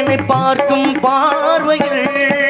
என்னை பார்க்கும் பார்வையில்